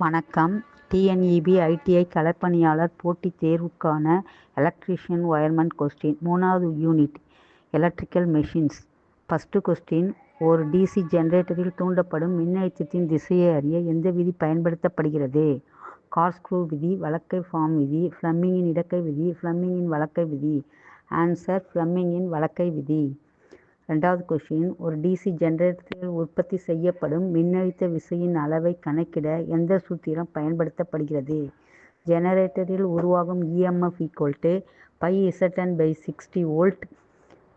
வணக்கம். TNEB ITI களப்பணியாளர் போட்டித் தேர்வுக்கான எலக்ட்ரிஷியன் ஒயர்மன் கொஸ்டின் மூணாவது unit electrical machines first question ஒரு டிசி ஜெனரேட்டரில் தூண்டப்படும் மின்னழுத்தத்தின் திசையை அறிய எந்த விதி பயன்படுத்தப்படுகிறது? கார்ஸ்க்ரூ விதி வழக்கை ஃபார்ம் விதி ஃப்ளம்மிங்கின் இடக்கை விதி ஃப்ளம்மிங்கின் வழக்கை விதி. ஆன்சர் ஃப்ளம்மிங்கின் வழக்கை விதி. ரெண்டாவது கொஷின் ஒரு டிசி ஜெனரேட்டரில் உற்பத்தி செய்யப்படும் மின்னழுத்த விசையின் அளவை கணக்கிட எந்த சூத்திரம் பயன்படுத்தப்படுகிறது? ஜெனரேட்டரில் உருவாகும் EMF equal to phi Z N by sixty volt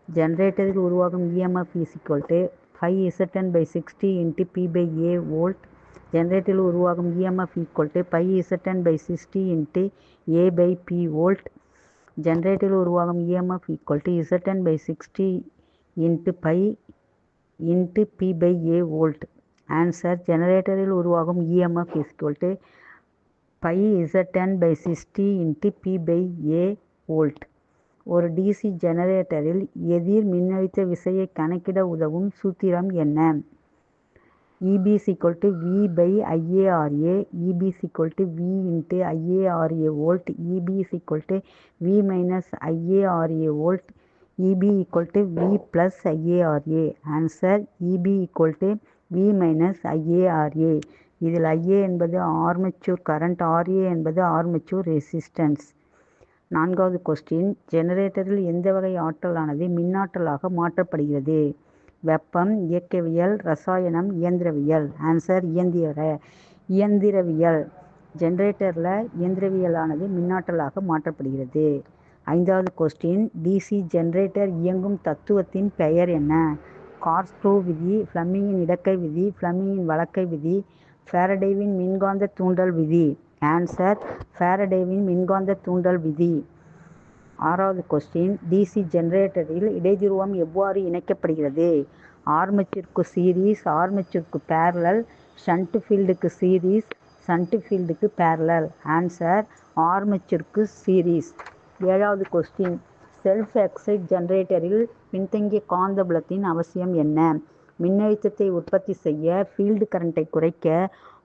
ஜெனரேட்டரில் உருவாகும் EMF is equal to five Z N by sixty into P by A volt ஜெனரேட்டரில் உருவாகும் EMF equal to phi Z N by sixty into A by P volt ஜென்ரேட்டரில் உருவாகும் EMF equal to Z N by sixty into phi into P by A volt answer ஜெனரேட்டரில் உருவாகும் EMF is to phi Z N by sixty into P by A volt ஒரு DC ஜெனரேட்டரில் எதிர் மின்னழுத்த விசையை கணக்கிட உதவும் சூத்திரம் என்ன? E B is equal to V by I A R A E B C is equal to V into I A R A volt E B is equal to V minus I A R A volt EB equal to V plus IARA. Answer EB equal to V minus IARA. இதில் I A என்பது armature current R A என்பது armature resistance நான்காவது question ஜெனரேட்டரில் எந்த வகை ஆற்றலானது மின்னாற்றலாக மாற்றப்படுகிறது? வெப்பம் இயக்கவியல் ரசாயனம் இயந்திரவியல். ஆன்சர் இயந்திர இயந்திரவியல். ஜென்ரேட்டரில் இயந்திரவியலானது மின்னாற்றலாக மாற்றப்படுகிறது. ஐந்தாவது கொஸ்டின் டிசி ஜெனரேட்டர் இயங்கும் தத்துவத்தின் பெயர் என்ன? கார்ஸ்க்ரூ விதி ஃப்ளமிங்கின் இடக்கை விதி ஃப்ளமிங்கின் வழக்கை விதி ஃபேரடேவின் மின்காந்த தூண்டல் விதி. ஆன்சர் ஃபேரடேவின் மின்காந்த தூண்டல் விதி. ஆறாவது கொஸ்டின் டிசி ஜெனரேட்டரில் இடைதுருவம் எவ்வாறு இணைக்கப்படுகிறது? ஆர்மச்சருக்கு சீரீஸ் ஆர்மச்சருக்கு பேரலல் ஷண்ட் ஃபீல்டுக்கு சீரீஸ் ஷண்ட் ஃபீல்டுக்கு பேரலல் ஆன்சர் ஆர்மச்சருக்கு சீரீஸ் ஏழாவது கொஸ்டின் செல்ஃப் எக்ஸைட் ஜெனரேட்டரில் பின்தங்கிய காந்தபுலத்தின் அவசியம் என்ன? மின்னழுத்தத்தை உற்பத்தி செய்ய ஃபீல்டு கரண்ட்டை குறைக்க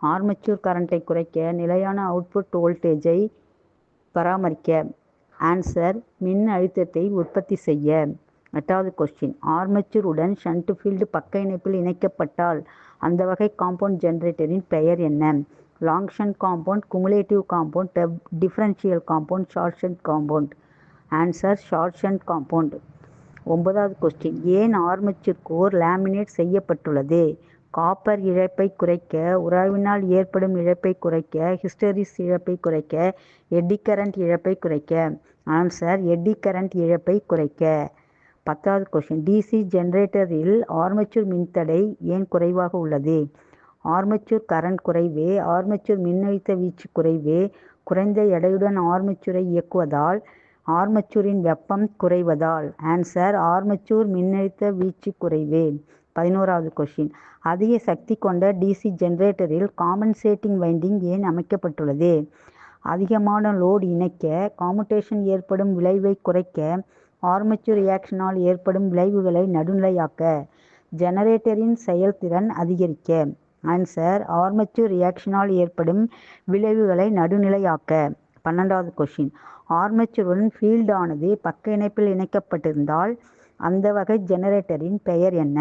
ஆர்மச்சூர் கரண்ட்டை குறைக்க நிலையான அவுட்புட் வோல்டேஜை பராமரிக்க. ஆன்சர் மின் அழுத்தத்தை உற்பத்தி செய்ய. எட்டாவது கொஸ்டின் ஆர்மச்சூர் உடன் ஷண்ட் ஃபீல்டு பக்க இணைப்பில் இணைக்கப்பட்டால் அந்த வகை காம்பவுண்ட் ஜெனரேட்டரின் பெயர் என்ன? Long compound cumulative compound Depp differential compound short compound answer short compound ஒன்பதாவது கொஸ்டின் ஏன் ஆர்மச்சர் கோர் லேமினேட் செய்யப்பட்டுள்ளது? காப்பர் இழப்பை குறைக்க உராய்வினால் ஏற்படும் இழப்பை குறைக்க ஹிஸ்டரிஸ் இழப்பை குறைக்க எட்டி கரண்ட் இழப்பை குறைக்க. ஆன்சர் எட்டி கரண்ட் இழப்பை குறைக்க. பத்தாவது கொஸ்டின் டிசி ஜென்ரேட்டரில் ஆர்மச்சூர் மின்தடை ஏன் குறைவாக உள்ளது? ஆர்மச்சூர் கரண்ட் குறைவே ஆர்மச்சூர் மின்னழுத்த வீச்சு குறைவே குறைந்த எடையுடன் ஆர்மச்சூரை இயக்குவதால் ஆர்மச்சூரின் வெப்பம் குறைவதால். ஆன்சர் ஆர்மச்சூர் மின்னழுத்த வீச்சு குறைவே. பதினோராவது கொஷின் அதிக சக்தி கொண்ட டிசி ஜெனரேட்டரில் காம்பன்சேட்டிங் வைண்டிங் ஏன் அமைக்கப்பட்டுள்ளது? அதிகமான லோடு இணைக்க காமுட்டேஷன் ஏற்படும் விளைவை குறைக்க ஆர்மச்சூர் ரியாக்ஷனால் ஏற்படும் விளைவுகளை நடுநிலையாக்க ஜெனரேட்டரின் செயல்திறன் அதிகரிக்க. ஆன்சர் ஆர்மச்சூர் ரியாக்ஷனால் ஏற்படும் விளைவுகளை நடுநிலையாக்க. பன்னெண்டாவது கொஷின் ஆர்மச்சூருடன் ஃபீல்டு ஆனது பக்க இணைப்பில் இணைக்கப்பட்டிருந்தால் அந்த வகை ஜெனரேட்டரின் பெயர் என்ன?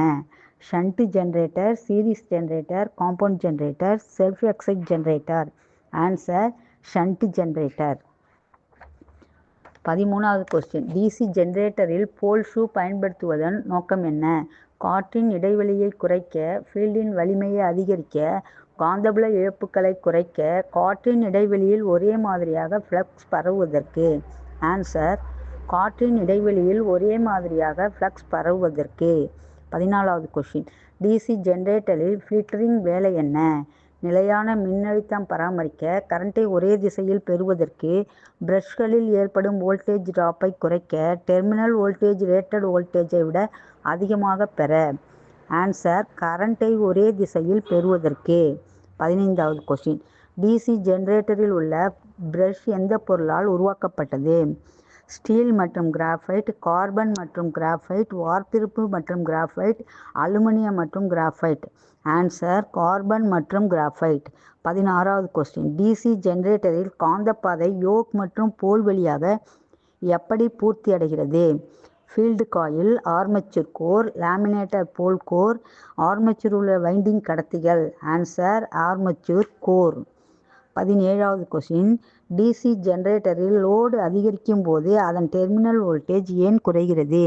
Shunt generator series generator compound generator self excite generator answer shunt generator பதிமூணாவது கொஸ்டின் டிசி ஜெனரேட்டரில் போல் ஷூ பயன்படுத்துவதன் நோக்கம் என்ன? காற்றின் இடைவெளியை குறைக்க ஃபீல்டின் வலிமையை அதிகரிக்க காந்தபுல இழப்புகளை குறைக்க காற்றின் இடைவெளியில் ஒரே மாதிரியாக ஃப்ளக்ஸ் பரவுவதற்கு. ஆன்சர் காற்றின் இடைவெளியில் ஒரே மாதிரியாக ஃப்ளக்ஸ் பரவுவதற்கு. பதினாலாவது கொஷின் டிசி ஜெனரேட்டரில் ஃபில்டரிங் வேலை என்ன? நிலையான மின்னழுத்தம் பராமரிக்க கரண்ட்டை ஒரே திசையில் பெறுவதற்கு பிரஷ்களில் ஏற்படும் வோல்டேஜ் ட்ராப்பை குறைக்க டெர்மினல் வோல்டேஜ் ரேட்டட் வோல்டேஜை விட அதிகமாக பெற ஆன்சர் கரண்ட்டை ஒரே திசையில் பெறுவதற்கு. பதினைந்தாவது கொஸ்டின் டிசி ஜென்ரேட்டரில் உள்ள பிரஷ் எந்த பொருளால் உருவாக்கப்பட்டது? ஸ்டீல் மற்றும் கிராஃபைட் கார்பன் மற்றும் கிராஃபைட் வார்ப்பிருப்பு மற்றும் கிராஃபைட் அலுமினியம் மற்றும் கிராஃபைட் ஆன்சர் கார்பன் மற்றும் கிராஃபைட் பதினாறாவது கொஸ்டின் டிசி ஜெனரேட்டரில் காந்தப்பாதை யோக் மற்றும் போல் வழியாக எப்படி பூர்த்தி அடைகிறது? Field coil armature core laminator pole core armature உள்ள வைண்டிங் கடத்திகள். ஆன்சர் ஆர்மச்சூர் கோர் பதினேழாவது கொஸ்டின் டிசி ஜெனரேட்டரில் லோடு அதிகரிக்கும் போது அதன் டெர்மினல் வோல்டேஜ் ஏன் குறைகிறது?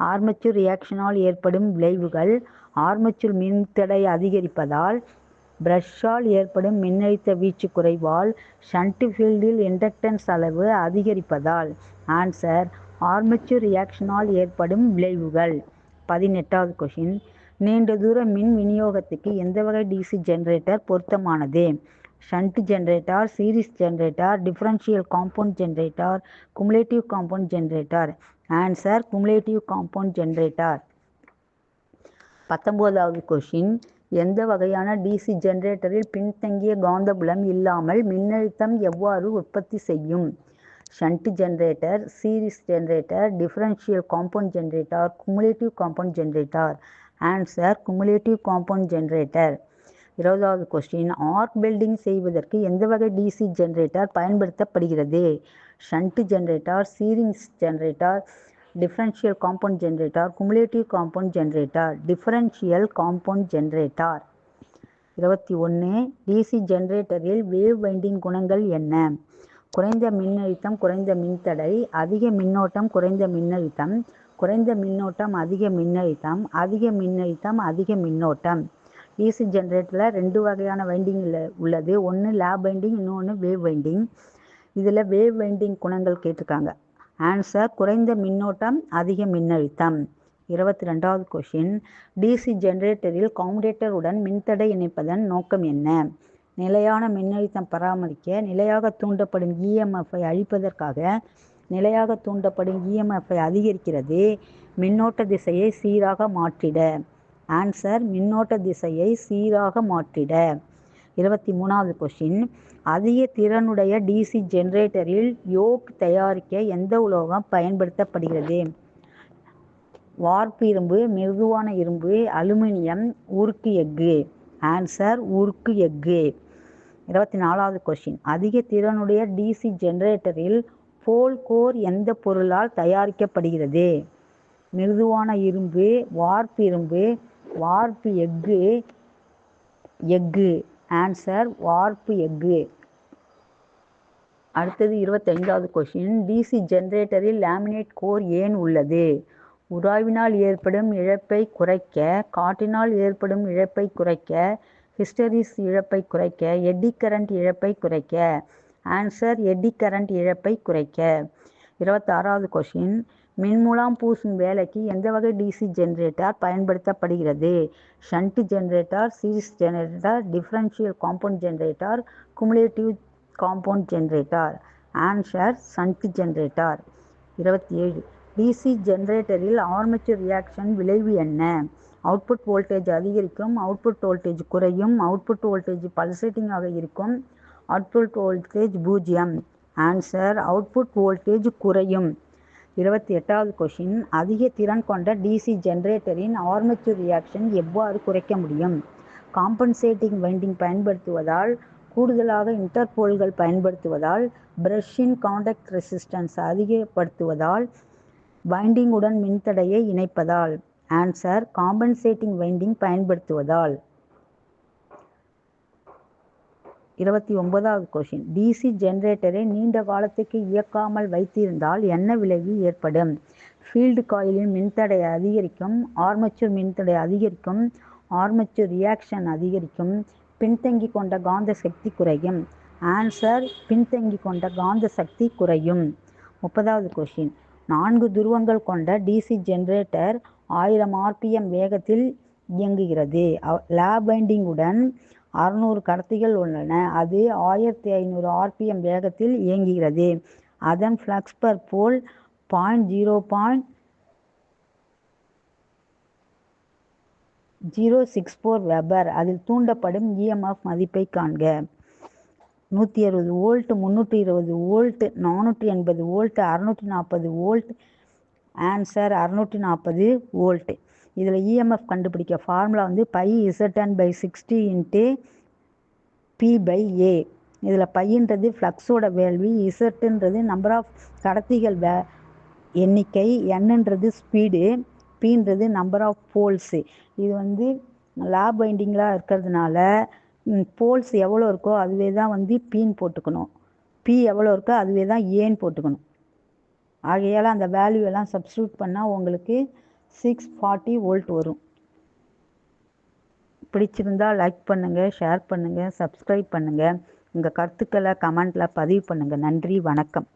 ஆர்மச்சூர் ரியாக்ஷனால் ஏற்படும் விளைவுகள். ஆர்மச்சூர் மின்தடை அதிகரிப்பதால் பிரஷ்ஷால் ஏற்படும் மின்னழுத்த வீச்சு குறைவால் ஷண்ட் ஃபீல்டில் இண்டக்டன்ஸ் அளவு அதிகரிப்பதால். ஆன்சர் ஆர்மச்சூர் ரியாக்ஷனால் ஏற்படும் விளைவுகள். பதினெட்டாவது கொஷின் நீண்ட தூர மின் விநியோகத்துக்கு எந்த வகை டிசி ஜெனரேட்டர் பொருத்தமானது? Shunt generator series generator differential compound generator cumulative compound generator. Answer cumulative compound generator. பத்தொம்போதாவது question எந்த வகையான டிசி ஜென்ரேட்டரில் பின்தங்கிய காந்தபுலம் இல்லாமல் மின்னழுத்தம் எவ்வாறு உற்பத்தி செய்யும்? Shunt generator series generator differential compound generator cumulative compound generator. Answer cumulative compound generator. இருபதாவது கொஸ்டின் ஆர்க் வெல்டிங் செய்வதற்கு எந்த வகை டிசி ஜென்ரேட்டர் பயன்படுத்தப்படுகிறது? Shunt generator series generator differential compound generator cumulative compound generator differential compound generator இருபத்தி ஒன்று DC ஜென்ரேட்டரில் wave winding குணங்கள் என்ன? குறைந்த மின்னழுத்தம் குறைந்த மின்தடை அதிக மின்னோட்டம் குறைந்த மின்னழுத்தம் குறைந்த மின்னோட்டம் அதிக மின்னழுத்தம் அதிக மின்னழுத்தம் அதிக மின்னோட்டம். டிசி ஜென்ரேட்டரில் ரெண்டு வகையான வைண்டிங் உள்ளது. ஒன்று லேப் வைண்டிங் இன்னொன்று வேவ் வைண்டிங் இதில் வேவ் வைண்டிங் குணங்கள் கேட்டிருக்காங்க. ஆன்சர் குறைந்த மின்னோட்டம் அதிக மின்னழுத்தம். இருபத்தி ரெண்டாவது கொஷின் டிசி ஜெனரேட்டரில் உடன் மின்தடை இணைப்பதன் நோக்கம் என்ன? நிலையான மின்னழுத்தம் பராமரிக்க நிலையாக தூண்டப்படும் இஎம்எஃப்ஐ அழிப்பதற்காக நிலையாக தூண்டப்படும் இஎம்எஃப்ஐ அதிகரிக்கிறது. மின்னோட்ட திசையை சீராக மாற்றிட. ஆன்சர் மின்னோட்ட திசையை சீராக மாற்றிட. இருபத்தி மூணாவது கொஷின் அதிக திறனுடைய டிசி ஜெனரேட்டரில் யோக் தயாரிக்க எந்த உலோகம் பயன்படுத்தப்படுகிறது? வார்ப்பு இரும்பு மிருதுவான இரும்பு அலுமினியம் உருக்கு எஃகு. ஆன்சர் உருக்கு எஃகு. இருபத்தி நாலாவது கொஷின் அதிக திறனுடைய டிசி ஜெனரேட்டரில் போல் கோர் எந்த பொருளால் தயாரிக்கப்படுகிறது? மிருதுவான இரும்பு வார்ப்பு இரும்பு வார்ப்பு எஃகு எஃகு. ஆன்சர் வார்ப்பு எஃகு. அடுத்தது இருபத்தைந்தாவது கொஷின் டிசி ஜென்ரேட்டரில் லேமினேட் கோர் ஏன் உள்ளது? உராய்வினால் ஏற்படும் இழப்பை குறைக்க காற்றினால் ஏற்படும் இழப்பை குறைக்க ஹிஸ்டரிஸ் இழப்பை குறைக்க எட்டி கரண்ட் இழப்பை குறைக்க. ஆன்சர் எட்டி கரண்ட் இழப்பை குறைக்க. இருபத்தாறாவது கொஷின் மின்முலாம் பூசும் வேலைக்கு எந்த வகை டிசி ஜெனரேட்டர் பயன்படுத்தப்படுகிறது? Shunt generator series generator differential compound generator cumulative compound generator answer shunt generator இருபத்தி ஏழு டிசி ஜெனரேட்டரில் ஆர்மேச்சர் ரியாக்ஷன் விளைவு என்ன? அவுட்புட் வோல்டேஜ் அதிகரிக்கும் அவுட்புட் வோல்டேஜ் குறையும் அவுட்புட் வோல்டேஜ் பல்சேட்டிங்காக இருக்கும். அவுட்புட் வோல்டேஜ் பூஜ்ஜியம் ஆன்சர் அவுட்புட் வோல்டேஜ் குறையும். இருபத்தி எட்டாவது கொஷின் அதிக திறன் கொண்ட டிசி ஜென்ரேட்டரின் ஆர்மேச்சர் ரியாக்ஷன் எவ்வாறு குறைக்க முடியும்? காம்பன்சேட்டிங் வைண்டிங் பயன்படுத்துவதால் கூடுதலாக இன்டர்போல்கள் பயன்படுத்துவதால் பிரஷின் காண்டாக்ட் ரெசிஸ்டன்ஸ் அதிகப்படுத்துவதால் வைண்டிங்குடன் மின்தடையை இணைப்பதால். ஆன்சர் காம்பன்சேட்டிங் வைண்டிங் பயன்படுத்துவதால். இருபத்தி ஒன்பதாவது கொஷின் டிசி ஜெனரேட்டரை நீண்ட காலத்துக்கு இயக்காமல் வைத்திருந்தால் என்ன விளைவு ஏற்படும்? ஃபீல்டு காயிலின் மின்தடை அதிகரிக்கும் ஆர்மச்சூர் மின்தடை அதிகரிக்கும் ஆர்மச்சூர் ரியாக்ஷன் அதிகரிக்கும் பின்தங்கி கொண்ட காந்த சக்தி குறையும். ஆன்சர் பின்தங்கி கொண்ட காந்த சக்தி குறையும். முப்பதாவது கொஷின் நான்கு துருவங்கள் கொண்ட டிசி ஜெனரேட்டர் ஆயிரம் ஆர்பிஎம் வேகத்தில் இயங்குகிறது. லேப் பைண்டிங்குடன் அறுநூறு கடத்திகள் உள்ளன. அது ஆயிரத்தி ஐநூறு ஆர்பிஎம் வேகத்தில் இயங்குகிறது. அதன் flux per pole point zero point zero six four weber அதில் தூண்டப்படும் இஎம்எஃப் மதிப்பை காண்க. நூற்றி அறுபது வோல்ட் முந்நூற்றி இருபது வோல்ட் நானூற்றி எண்பது வோல்ட் அறநூற்றி நாற்பது வோல்ட் ஆன்சர் அறநூற்றி நாற்பது வோல்ட் இதில் இஎம்எஃப் கண்டுபிடிக்க. ஃபார்முலா வந்து phi Z N by sixty into P by A இதில் பையன்றது ஃப்ளக்ஸோட வேல்வி இசட்டுன்றது நம்பர் ஆஃப் கடத்திகள் வே எண்ணிக்கை என்னன்றது ஸ்பீடு பீன்றது நம்பர் ஆஃப் போல்ஸு இது வந்து லேப் பைண்டிங்லாம் இருக்கிறதுனால போல்ஸ் எவ்வளோ இருக்கோ அதுவே தான் வந்து பீன் போட்டுக்கணும். பி எவ்வளோ இருக்கோ அதுவே தான் ஏன்னு போட்டுக்கணும். ஆகையால் அந்த வேல்யூ எல்லாம் சப்ஸ்டியூட் பண்ணால் உங்களுக்கு சிக்ஸ் ஃபார்ட்டி வோல்ட் வரும். பிடிச்சிருந்தா லைக் பண்ணுங்கள் ஷேர் பண்ணுங்கள் சப்ஸ்கிரைப் பண்ணுங்கள் உங்கள் கருத்துக்களை கமெண்ட்டில் பதிவு பண்ணுங்கள் நன்றி வணக்கம்.